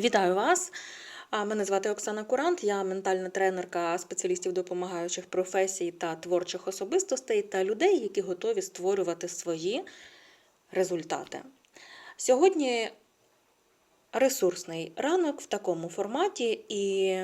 Вітаю вас! Мене звати Оксана Курант, я ментальна тренерка спеціалістів допомагаючих професій та творчих особистостей та людей, які готові створювати свої результати. Сьогодні ресурсний ранок в такому форматі, і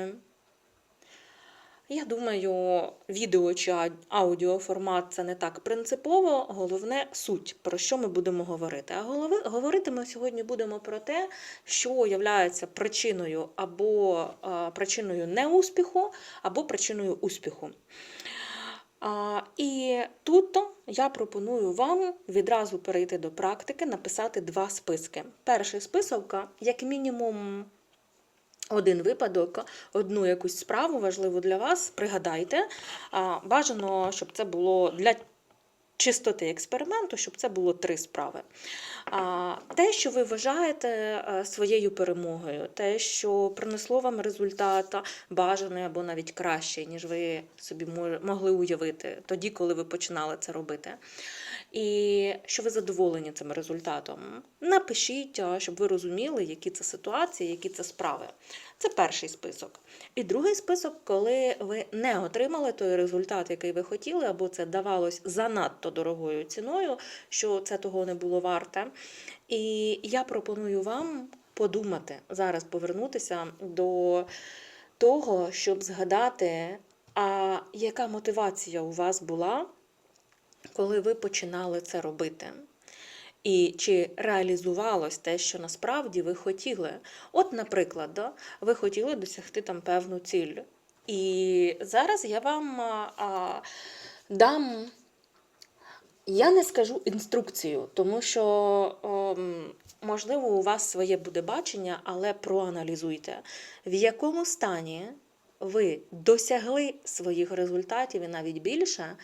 я думаю, відео чи а- аудіоформат це не так принципово. Головне суть, про що ми будемо говорити. А голови, говорити ми сьогодні будемо про те, що є причиною або причиною неуспіху, або причиною успіху. А, і тут я пропоную вам відразу перейти до практики, написати два списки. Перший список, як мінімум, один випадок, одну якусь справу важливу для вас, пригадайте. Бажано, щоб це було для чистоти експерименту, щоб це було три справи. Те, що ви вважаєте е, своєю перемогою, те, що принесло вам результат бажаний або навіть кращий, ніж ви собі могли уявити тоді, коли ви починали це робити. І що ви задоволені цим результатом. Напишіть, щоб ви розуміли, які це ситуації, які це справи. Це перший список. І другий список, коли ви не отримали той результат, який ви хотіли, або це давалось занадто дорогою ціною, що це того не було варте. І я пропоную вам подумати зараз, повернутися до того, щоб згадати, а яка мотивація у вас була, коли ви починали це робити. І чи реалізувалось те, що насправді ви хотіли? От, наприклад, да, ви хотіли досягти там певну ціль. І зараз я вам а, дам, я не скажу інструкцію, тому що, ем, можливо, у вас своє буде бачення, але проаналізуйте, в якому стані ви досягли своїх результатів і навіть більше,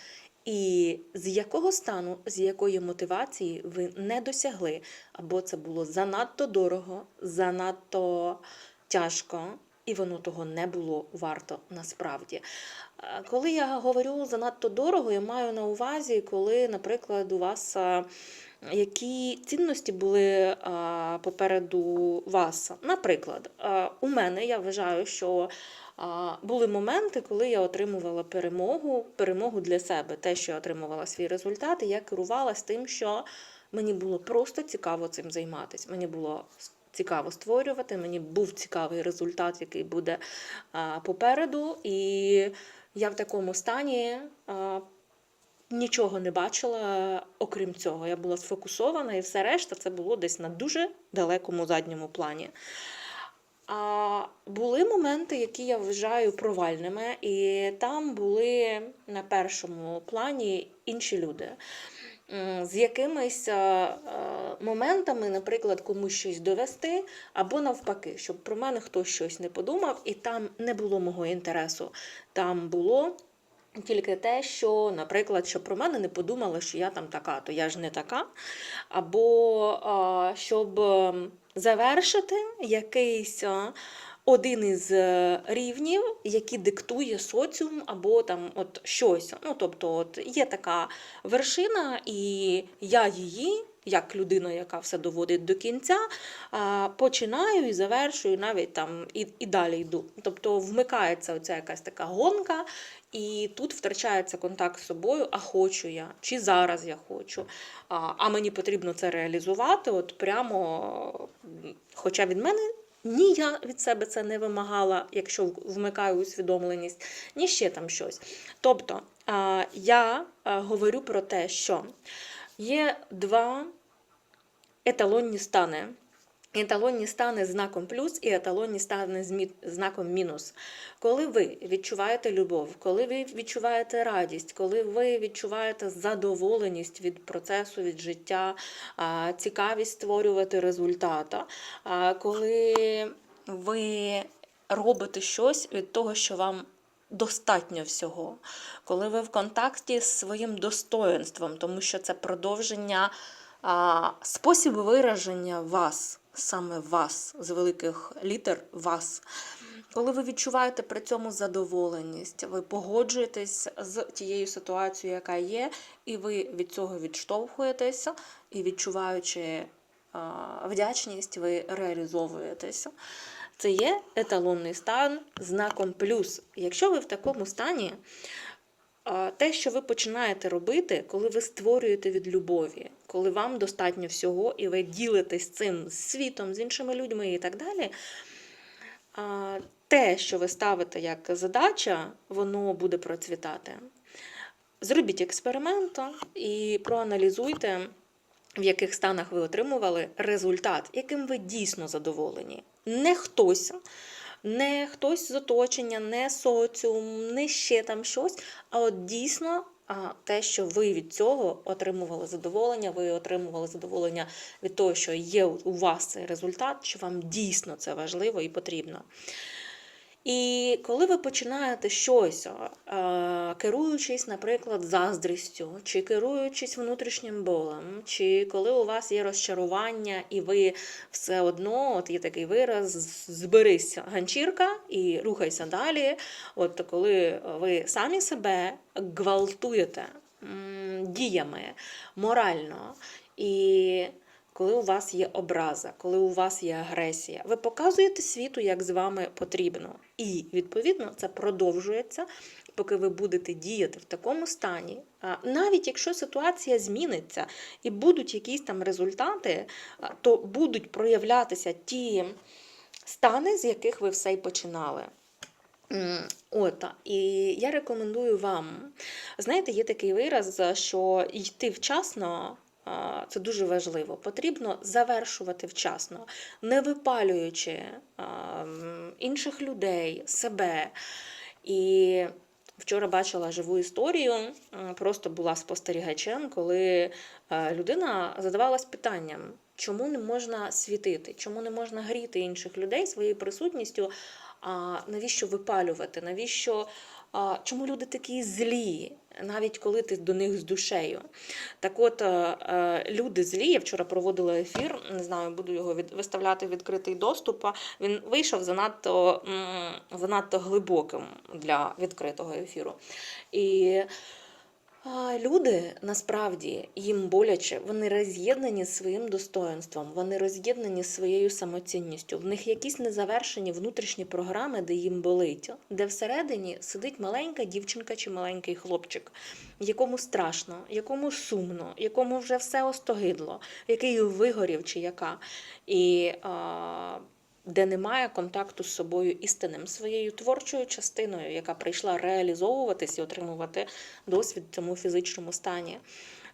і з якого стану, з якої мотивації ви не досягли, або це було занадто дорого, занадто тяжко, і воно того не було варто насправді. Е, Коли я говорю занадто дорого, я маю на увазі, коли, наприклад, у вас е, які цінності були попереду вас. Наприклад, у мене я вважаю, що були моменти, коли я отримувала перемогу, перемогу для себе, те, що я отримувала свій результат, і я керувалася тим, що мені було просто цікаво цим займатися. Мені було цікаво створювати, мені був цікавий результат, який буде попереду. І я в такому стані. Нічого не бачила, окрім цього. Я була сфокусована, і все решта це було десь на дуже далекому задньому плані. А були моменти, які я вважаю провальними, і там були на першому плані інші люди. З якимись е, е, моментами, наприклад, комусь щось довести, або навпаки, щоб про мене хтось щось не подумав, і там не було мого інтересу. Там було тільки те, що, наприклад, що про мене не подумали, що я там така, то я ж не така. Або а, щоб завершити якийсь один із е, рівнів, які диктує соціум, або там от щось. Ну, тобто, от є така вершина, і я її. Як людина, яка все доводить до кінця, починаю і завершую навіть там і, і далі йду. Тобто вмикається оця якась така гонка, і тут втрачається контакт з собою, а хочу я, чи зараз я хочу. А, мені потрібно це реалізувати, от прямо, хоча від мене. Ні, я від себе це не вимагала, якщо вмикаю усвідомленість, ні ще там щось. Тобто я говорю про те, що є два еталонні стани. Еталонні стани знаком плюс і еталонні стани з знаком мінус. Коли ви відчуваєте любов, коли ви відчуваєте радість, коли ви відчуваєте задоволеність від процесу, від життя, цікавість створювати результата, коли ви робите щось від того, що вам достатньо всього, коли ви в контакті з своїм достоинством, тому що це продовження а, спосіб вираження вас, саме вас, з великих літер вас. Коли ви відчуваєте при цьому задоволеність, ви погоджуєтесь з тією ситуацією, яка є, і ви від цього відштовхуєтеся, і відчуваючи вдячність, ви реалізовуєтеся. Це є еталонний стан знаком плюс. Якщо ви в такому стані, те, що ви починаєте робити, коли ви створюєте від любові, коли вам достатньо всього, і ви ділитесь цим з світом, з іншими людьми і так далі. Те, що ви ставите як задача, воно буде процвітати. Зробіть експеримент і проаналізуйте, в яких станах ви отримували результат, яким ви дійсно задоволені. Не хтось, не хтось з оточення, не соціум, не ще там щось, а от дійсно а, те, що ви від цього отримували задоволення, ви отримували задоволення від того, що є у вас цей результат, що вам дійсно це важливо і потрібно. І коли ви починаєте щось, керуючись, наприклад, заздрістю, чи керуючись внутрішнім болем, чи коли у вас є розчарування, і ви все одно, от є такий вираз, зберись ганчірка і рухайся далі. От коли ви самі себе гвалтуєте діями морально і коли у вас є образа, коли у вас є агресія, ви показуєте світу, як з вами потрібно. І, відповідно, це продовжується, поки ви будете діяти в такому стані. Навіть якщо ситуація зміниться і будуть якісь там результати, то будуть проявлятися ті стани, з яких ви все й починали. От, і я рекомендую вам. Знаєте, є такий вираз, що йти вчасно це дуже важливо. Потрібно завершувати вчасно, не випалюючи інших людей, себе. І вчора бачила живу історію, просто була спостерігачем, коли е, людина задавалась питанням, чому не можна світити, чому не можна гріти інших людей своєю присутністю, а навіщо випалювати, навіщо, а, чому люди такі злі, навіть коли ти до них з душею. Так от, а, е, люди злі, я вчора проводила ефір, не знаю, буду його від, виставляти в відкритий доступ. Він вийшов занадто, занадто глибоким для відкритого ефіру. І Люди насправді їм боляче, вони роз'єднані своїм достоинством, вони роз'єднані своєю самоцінністю. В них якісь незавершені внутрішні програми, де їм болить, де всередині сидить маленька дівчинка чи маленький хлопчик, якому страшно, якому сумно, якому вже все остогидло, який вигорів чи яка. І а, де немає контакту з собою істинним, своєю творчою частиною, яка прийшла реалізовуватись і отримувати досвід в цьому фізичному стані.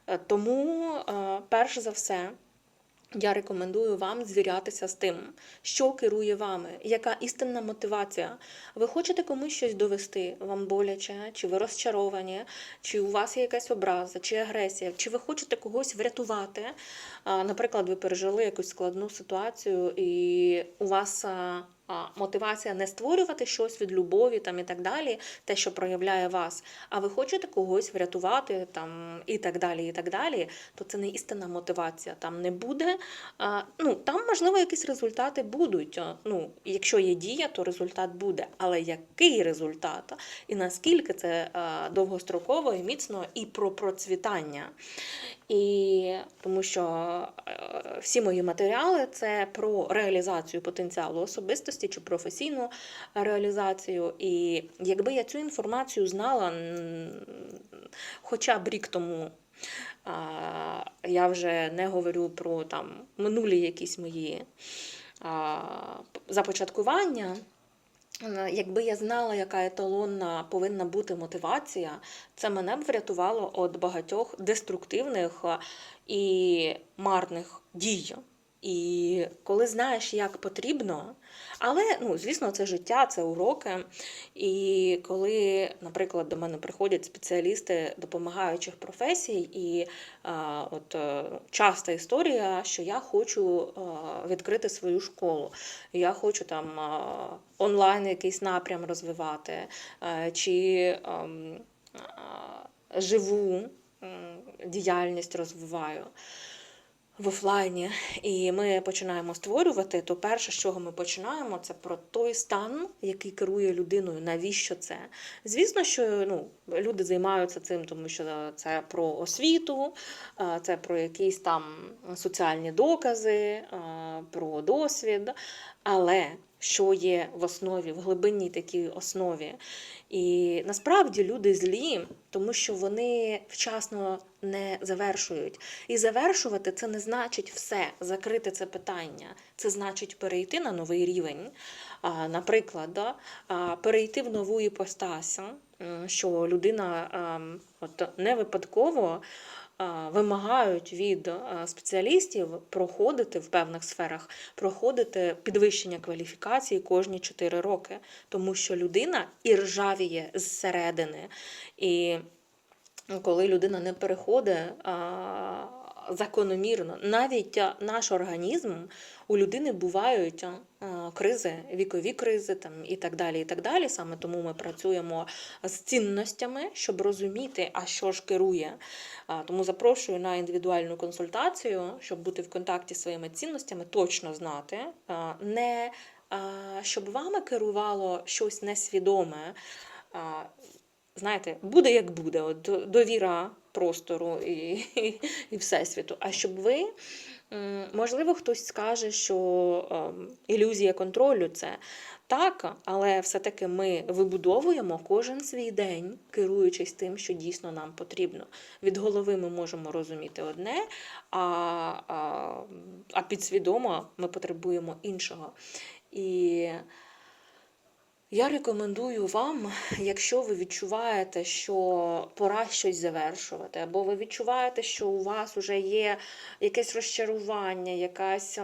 Е, Тому, е, перш за все, я рекомендую вам звірятися з тим, що керує вами, яка істинна мотивація. Ви хочете комусь щось довести, вам боляче, чи ви розчаровані, чи у вас є якась образа, чи агресія, чи ви хочете когось врятувати. Наприклад, ви пережили якусь складну ситуацію, і у вас мотивація не створювати щось від любові там, і так далі, те, що проявляє вас, а ви хочете когось врятувати там, і так далі, і так далі, то це не істинна мотивація. Там не буде. Ну, Там, можливо, якісь результати будуть. Ну, Якщо є дія, то результат буде. Але який результат? І наскільки це довгостроково і міцно і про процвітання. І тому що е, всі мої матеріали це про реалізацію потенціалу особистості чи професійну реалізацію. І якби я цю інформацію знала хоча б рік тому, я вже не говорю про там минулі якісь мої започаткування. Е, Якби я знала, яка еталонна повинна бути мотивація, це мене б врятувало від багатьох деструктивних е, і марних дій. І коли знаєш, як потрібно, але ну, звісно, це життя, це уроки. І коли, наприклад, до мене приходять спеціалісти допомагаючих професій, і а, от е, часта історія, що я хочу а, відкрити свою школу, я хочу там а, онлайн якийсь напрям розвивати, а, чи ам, а, живу м, діяльність розвиваю в офлайні, і ми починаємо створювати, то перше, з чого ми починаємо, це про той стан, який керує людиною. Навіщо це? Звісно, що ну, люди займаються цим, тому що це про освіту, це про якісь там соціальні докази, про досвід. Але що є в основі, в глибинній такій основі. І насправді люди злі, тому що вони вчасно не завершують. І завершувати це не значить все, закрити це питання. Це значить перейти на новий рівень. Наприклад, перейти в нову іпостасю, що людина ем, от, не випадково вимагають від спеціалістів проходити в певних сферах, проходити підвищення кваліфікації кожні 4 роки, тому що людина і ржавіє зсередини. І коли людина не переходить а, закономірно, навіть наш організм у людини бувають кризи, вікові кризи там, і так далі. і так далі. Саме тому ми працюємо з цінностями, щоб розуміти, а що ж керує. Тому запрошую на індивідуальну консультацію, щоб бути в контакті зі своїми цінностями, точно знати, не щоб вами керувало щось несвідоме. Знаєте, буде як буде, от довіра простору і, і, і всесвіту. А щоб ви, можливо, хтось скаже, що ем, ілюзія контролю це так, але все-таки ми вибудовуємо кожен свій день, керуючись тим, що дійсно нам потрібно. Від голови ми можемо розуміти одне, а, а, а підсвідомо ми потребуємо іншого. І я рекомендую вам, якщо ви відчуваєте, що пора щось завершувати, або ви відчуваєте, що у вас вже є якесь розчарування, якась.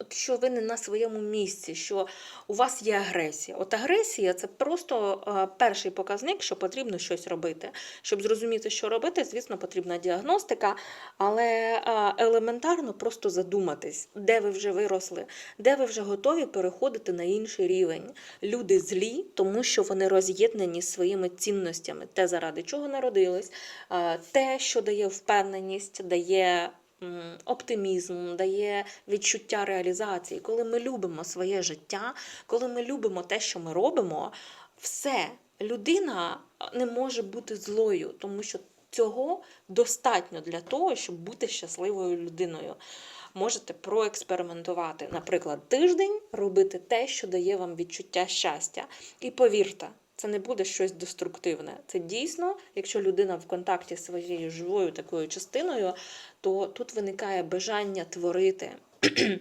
От що ви не на своєму місці, що у вас є агресія. От агресія це просто е, перший показник, що потрібно щось робити. Щоб зрозуміти, що робити, звісно, потрібна діагностика, але е, елементарно просто задуматись, де ви вже виросли, де ви вже готові переходити на інший рівень. Люди злі, тому що вони роз'єднані своїми цінностями, те, заради чого народились, е, те, що дає впевненість, дає оптимізм, дає відчуття реалізації. Коли ми любимо своє життя, коли ми любимо те, що ми робимо, все, людина не може бути злою, тому що цього достатньо для того, щоб бути щасливою людиною. Можете проекспериментувати, наприклад, тиждень робити те, що дає вам відчуття щастя. І повірте, це не буде щось деструктивне. Це дійсно, якщо людина в контакті з своєю живою такою частиною, то тут виникає бажання творити.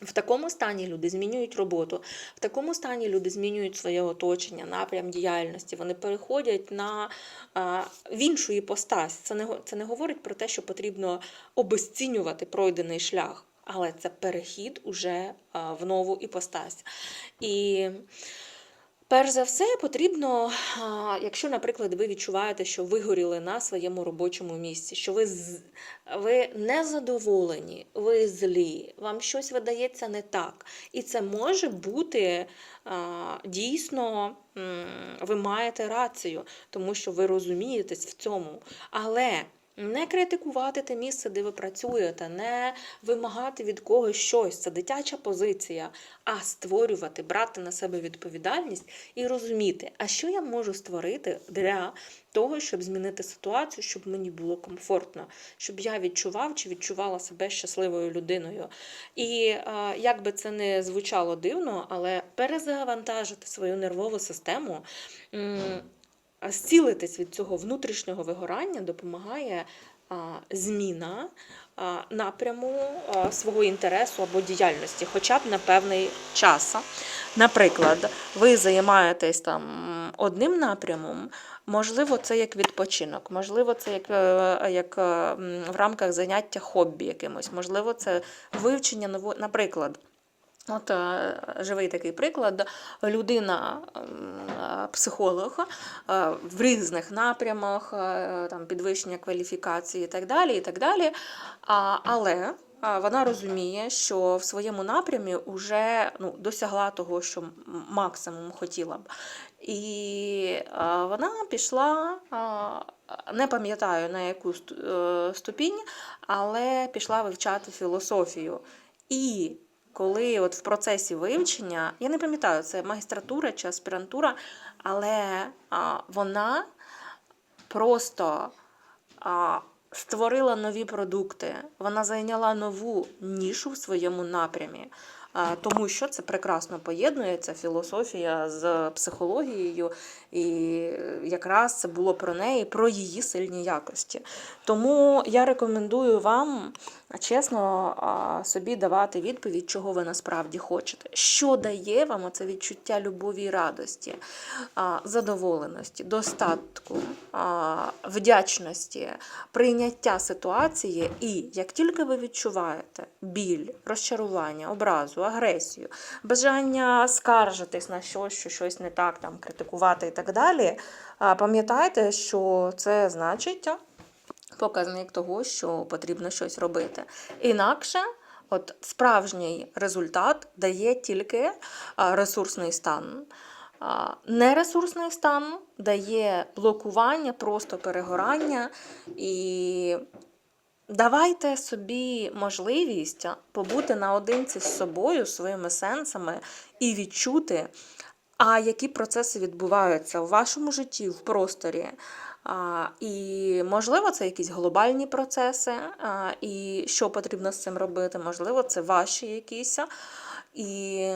В такому стані люди змінюють роботу, в такому стані люди змінюють своє оточення, напрям діяльності. Вони переходять на а, в іншу іпостась. Це не це не говорить про те, що потрібно обесцінювати пройдений шлях, але це перехід уже а, в нову іпостась. І Перш за все, потрібно, якщо, наприклад, ви відчуваєте, що вигоріли на своєму робочому місці, що ви, ви не задоволені, ви злі, вам щось видається не так. І це може бути дійсно, ви маєте рацію, тому що ви розумієтесь в цьому. Але не критикувати те місце, де ви працюєте, не вимагати від когось щось. Це дитяча позиція, а створювати, брати на себе відповідальність і розуміти, а що я можу створити для того, щоб змінити ситуацію, щоб мені було комфортно, щоб я відчував чи відчувала себе щасливою людиною. І як би це не звучало дивно, але перезавантажити свою нервову систему. Зцілитись від цього внутрішнього вигорання допомагає зміна напряму свого інтересу або діяльності, хоча б на певний час. Наприклад, ви займаєтесь там одним напрямом, можливо, це як відпочинок, можливо, це як, е, як в рамках заняття хобі якимось, можливо, це вивчення нового, наприклад. От е, живий такий приклад. Людина, е, психолог е, в різних напрямах, там, підвищення кваліфікації і так далі. і так далі. Але вона розуміє, що в своєму напрямі вже ну, досягла того, що максимум хотіла б. І вона пішла, не пам'ятаю на яку ступінь, але пішла вивчати філософію. І коли от в процесі вивчення, я не пам'ятаю, це магістратура чи аспірантура, але а, вона просто а, створила нові продукти, вона зайняла нову нішу в своєму напрямі. тому що це прекрасно поєднується філософія з психологією, і якраз це було про неї, про її сильні якості. Тому я рекомендую вам чесно а, собі давати відповідь, чого ви насправді хочете. Що дає вам оце відчуття любові і радості, задоволеності, достатку, вдячності, прийняття ситуації. І як тільки ви відчуваєте біль, розчарування, образу, агресію, бажання скаржитись на щось, що щось не так, там, критикувати і так далі, пам'ятайте, що це значить показник того, що потрібно щось робити. Інакше, от справжній результат дає тільки ресурсний стан. Нересурсний стан дає блокування, просто перегорання. І давайте собі можливість побути наодинці з собою, своїми сенсами і відчути, а які процеси відбуваються у вашому житті, в просторі. І можливо, це якісь глобальні процеси, і що потрібно з цим робити, можливо, це ваші якісь. І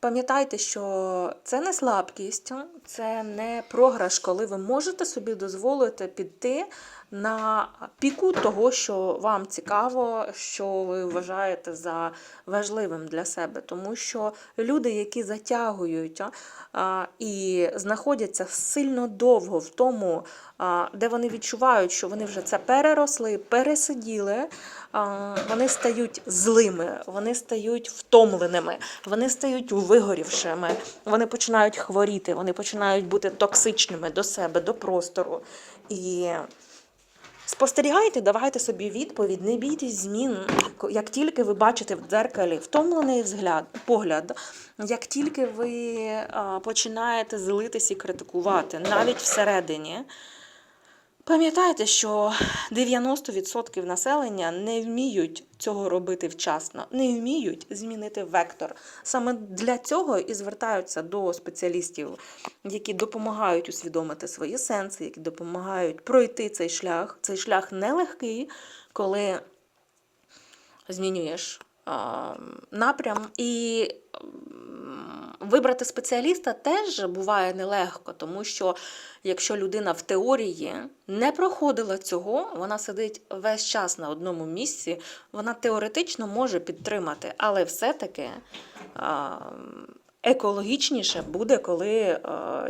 пам'ятайте, що це не слабкість, це не програш, коли ви можете собі дозволити піти на піку того, що вам цікаво, що ви вважаєте за важливим для себе. Тому що люди, які затягують і знаходяться сильно довго в тому, де вони відчувають, що вони вже це переросли, пересиділи, вони стають злими, вони стають втомленими, вони стають вигорівшими, вони починають хворіти, вони починають бути токсичними до себе, до простору. І Спостерігайте, давайте собі відповідь, не бійтесь змін. Як тільки ви бачите в дзеркалі втомлений взгляд, погляд, як тільки ви починаєте злитись і критикувати, навіть всередині, пам'ятайте, що 90% населення не вміють цього робити вчасно, не вміють змінити вектор. Саме для цього і звертаються до спеціалістів, які допомагають усвідомити свої сенси, які допомагають пройти цей шлях. Цей шлях нелегкий, коли змінюєш напрям. І вибрати спеціаліста теж буває нелегко, тому що якщо людина в теорії не проходила цього, вона сидить весь час на одному місці, вона теоретично може підтримати, але все-таки. Екологічніше буде, коли е,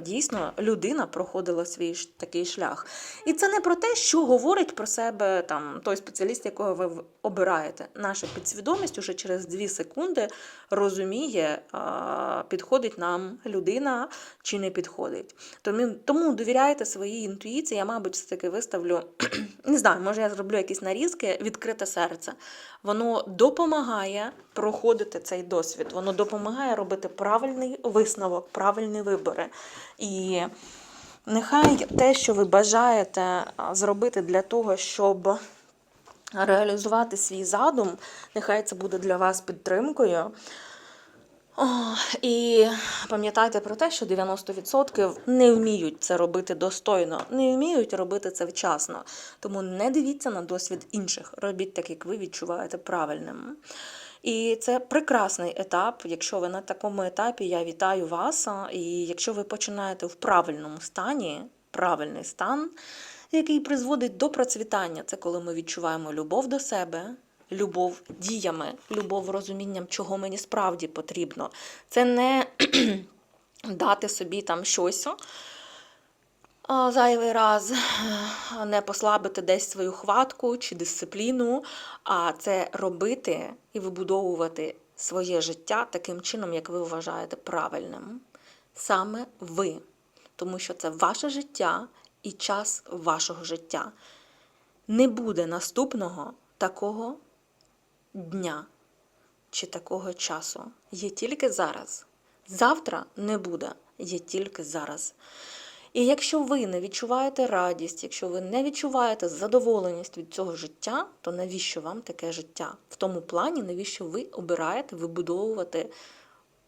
дійсно людина проходила свій такий шлях. І це не про те, що говорить про себе там той спеціаліст, якого ви обираєте. Наша підсвідомість уже через 2 секунди розуміє, е, підходить нам людина чи не підходить. Тому, тому довіряйте своїй інтуїції. Я, мабуть, все-таки виставлю, не знаю, може я зроблю якісь нарізки, відкрите серце. Воно допомагає проходити цей досвід, воно допомагає робити правильний висновок, правильні вибори. І нехай те, що ви бажаєте зробити для того, щоб реалізувати свій задум, нехай це буде для вас підтримкою. О, і пам'ятайте про те, що 90% не вміють це робити достойно, не вміють робити це вчасно. Тому не дивіться на досвід інших. Робіть так, як ви відчуваєте правильним. І це прекрасний етап. Якщо ви на такому етапі, я вітаю вас. І якщо ви починаєте в правильному стані, правильний стан, який призводить до процвітання, це коли ми відчуваємо любов до себе, любов діями, любов розумінням, чого мені справді потрібно. Це не дати собі там щось. Зайвий раз не послабити десь свою хватку чи дисципліну, а це робити і вибудовувати своє життя таким чином, як ви вважаєте правильним. Саме ви. Тому що це ваше життя і час вашого життя. Не буде наступного такого дня чи такого часу. Є тільки зараз. Завтра не буде, є тільки зараз. І якщо ви не відчуваєте радість, якщо ви не відчуваєте задоволеність від цього життя, то навіщо вам таке життя? В тому плані, навіщо ви обираєте вибудовувати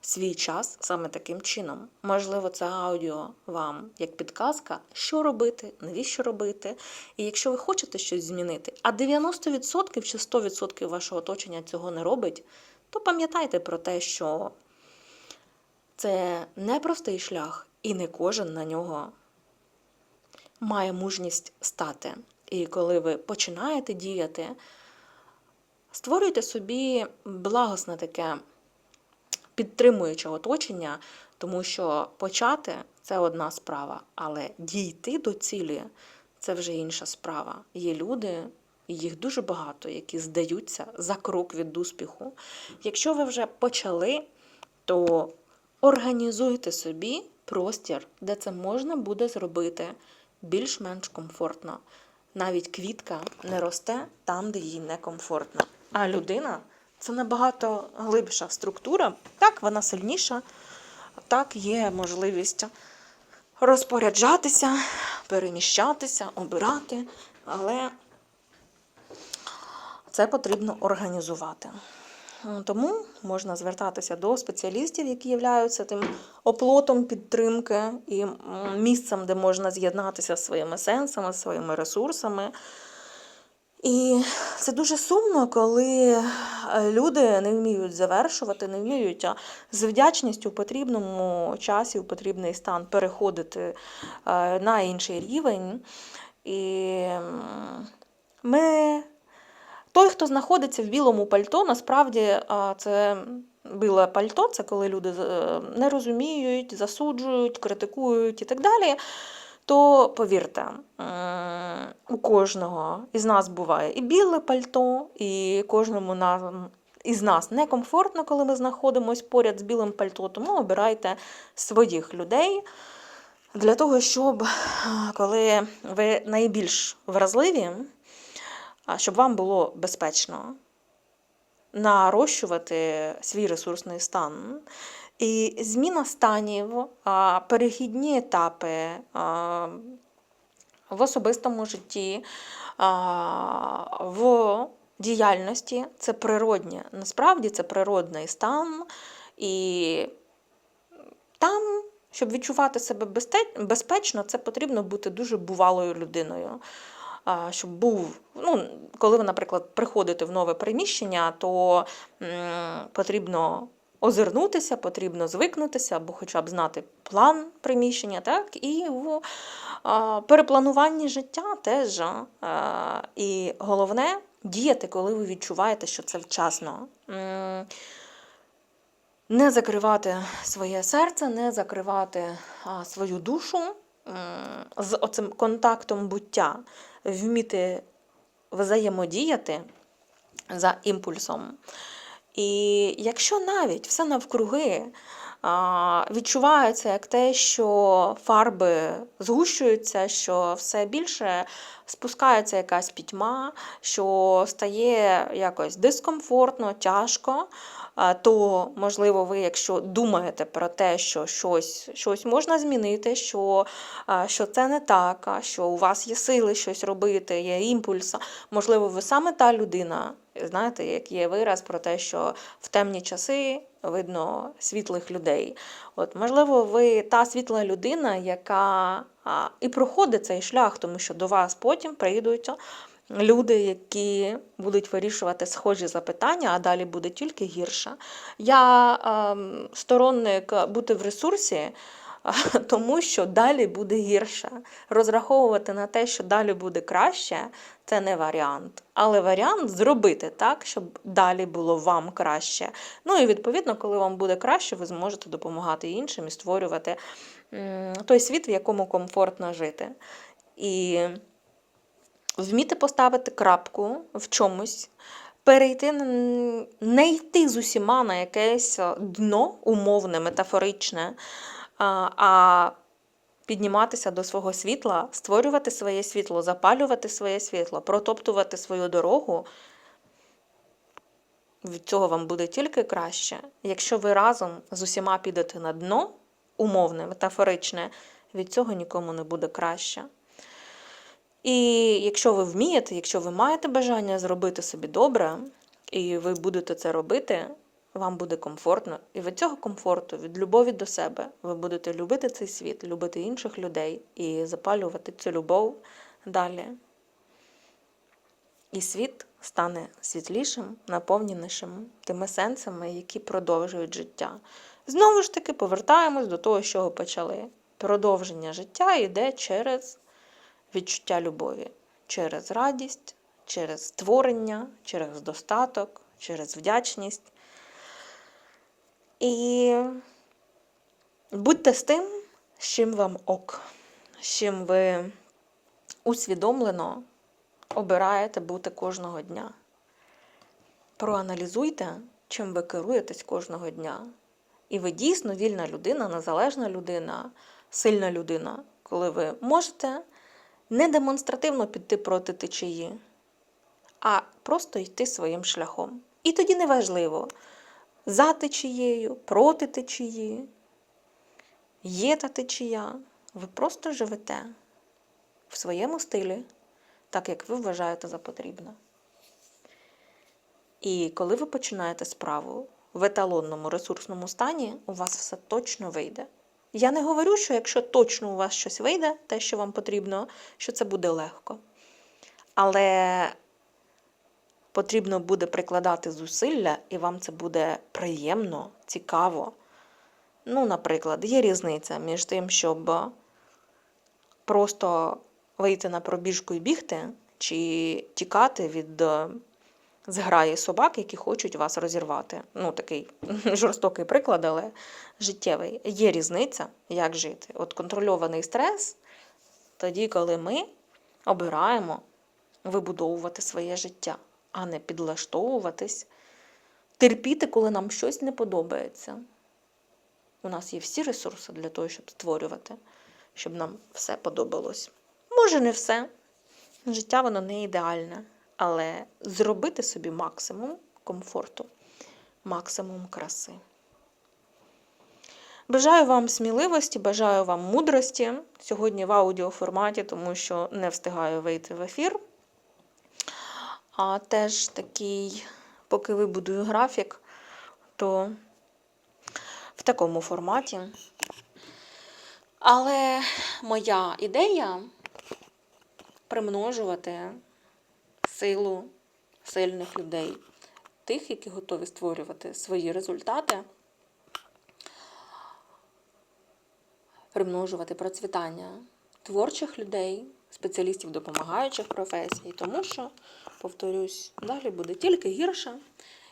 свій час саме таким чином? Можливо, це аудіо вам як підказка, що робити, навіщо робити. І якщо ви хочете щось змінити, а 90% чи 100% вашого оточення цього не робить, то пам'ятайте про те, що це непростий шлях, і не кожен на нього має мужність стати. І коли ви починаєте діяти, створюйте собі благосне таке підтримуюче оточення, тому що почати це одна справа, але дійти до цілі це вже інша справа. Є люди, і їх дуже багато, які здаються за крок від успіху. Якщо ви вже почали, то організуйте собі простір, де це можна буде зробити більш-менш комфортно. Навіть квітка не росте там, де їй некомфортно. А людина це набагато глибша структура. Так, вона сильніша, так є можливість розпоряджатися, переміщатися, обирати, але це потрібно організувати. Тому можна звертатися до спеціалістів, які являються тим оплотом підтримки і місцем, де можна з'єднатися зі своїми сенсами, своїми ресурсами. І це дуже сумно, коли е, люди не вміють завершувати, не вміють а, з вдячністю в потрібному часі, в потрібний стан переходити е, на інший рівень. І ми той, хто знаходиться в білому пальто, насправді це біле пальто, це коли люди е, не розуміють, засуджують, критикують і так далі. То повірте, у кожного із нас буває і біле пальто, і кожному нам із нас некомфортно, коли ми знаходимося поряд з білим пальто, тому обирайте своїх людей для того, щоб коли ви найбільш вразливі, щоб вам було безпечно нарощувати свій ресурсний стан. І зміна станів, перехідні етапи в особистому житті, в діяльності це природнє. Насправді це природний стан. І там, щоб відчувати себе безпечно, це потрібно бути дуже бувалою людиною. Щоб був, ну, коли ви, наприклад, приходите в нове приміщення, то м, потрібно озирнутися, потрібно звикнутися або хоча б знати план приміщення, так? І в переплануванні життя теж. І головне діяти, коли ви відчуваєте, що це вчасно. Не закривати своє серце, не закривати свою душу з оцим контактом буття, вміти взаємодіяти за імпульсом. І якщо навіть все навкруги відчувається як те, що фарби згущуються, що все більше спускається якась пітьма, що стає якось дискомфортно, тяжко, то, можливо, ви, якщо думаєте про те, що щось, щось можна змінити, що, що це не так, що у вас є сили щось робити, є імпульс, можливо, ви саме та людина, знаєте, як є вираз про те, що в темні часи видно світлих людей. От, можливо, ви та світла людина, яка і проходить цей шлях, тому що до вас потім прийдуть люди, які будуть вирішувати схожі запитання, а далі буде тільки гірше. Я ем, сторонник бути в ресурсі. Тому що далі буде гірше. Розраховувати на те, що далі буде краще, це не варіант. Але варіант зробити так, щоб далі було вам краще. Ну і відповідно, коли вам буде краще, ви зможете допомагати іншим і створювати той світ, в якому комфортно жити. І вміти поставити крапку в чомусь, перейти, не йти з усіма на якесь дно умовне, метафоричне, а, підніматися до свого світла, створювати своє світло, запалювати своє світло, протоптувати свою дорогу. Від цього вам буде тільки краще. Якщо ви разом з усіма підете на дно, умовне, метафоричне, від цього нікому не буде краще. І якщо ви вмієте, якщо ви маєте бажання зробити собі добре, і ви будете це робити, вам буде комфортно. І від цього комфорту, від любові до себе, ви будете любити цей світ, любити інших людей і запалювати цю любов далі. і світ стане світлішим, наповненішим тими сенсами, які продовжують життя. Знову ж таки, повертаємось до того, з чого почали. Продовження життя йде через відчуття любові, через радість, через створення, через достаток, через вдячність. І будьте з тим, з чим вам ок, з чим ви усвідомлено обираєте бути кожного дня. Проаналізуйте, чим ви керуєтесь кожного дня. І ви дійсно вільна людина, незалежна людина, сильна людина, коли ви можете не демонстративно піти проти течії, а просто йти своїм шляхом. І тоді неважливо, за течією, проти течії, є та течія. Ви просто живете в своєму стилі, так як ви вважаєте за потрібне. І коли ви починаєте справу в еталонному ресурсному стані, у вас все точно вийде. Я не говорю, що якщо точно у вас щось вийде, те, що вам потрібно, що це буде легко. Але потрібно буде прикладати зусилля, і вам це буде приємно, цікаво. Ну, наприклад, є різниця між тим, щоб просто вийти на пробіжку і бігти, чи тікати від е, зграї собак, які хочуть вас розірвати. Ну, такий жорстокий приклад, але життєвий. Є різниця, як жити. От контрольований стрес тоді, коли ми обираємо вибудовувати своє життя, а не підлаштовуватись, терпіти, коли нам щось не подобається. У нас є всі ресурси для того, щоб створювати, щоб нам все подобалось. Може, не все. Життя воно не ідеальне, але зробити собі максимум комфорту, максимум краси. Бажаю вам сміливості, бажаю вам мудрості сьогодні в аудіоформаті, тому що не встигаю вийти в ефір. А теж такий, поки вибудую графік, то в такому форматі. Але моя ідея примножувати силу сильних людей, тих, які готові створювати свої результати, примножувати процвітання творчих людей, спеціалістів допомагаючих професій, тому що, повторюсь, далі буде тільки гірше,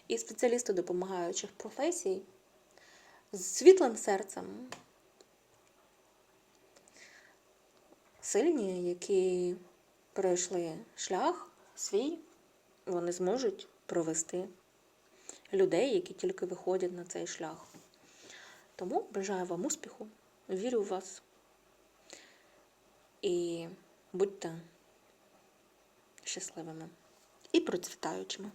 і спеціалісти допомагаючих професій з світлим серцем, сильні, які пройшли шлях свій, вони зможуть провести людей, які тільки виходять на цей шлях. Тому бажаю вам успіху, вірю в вас. І будьте щасливими і процвітаючими.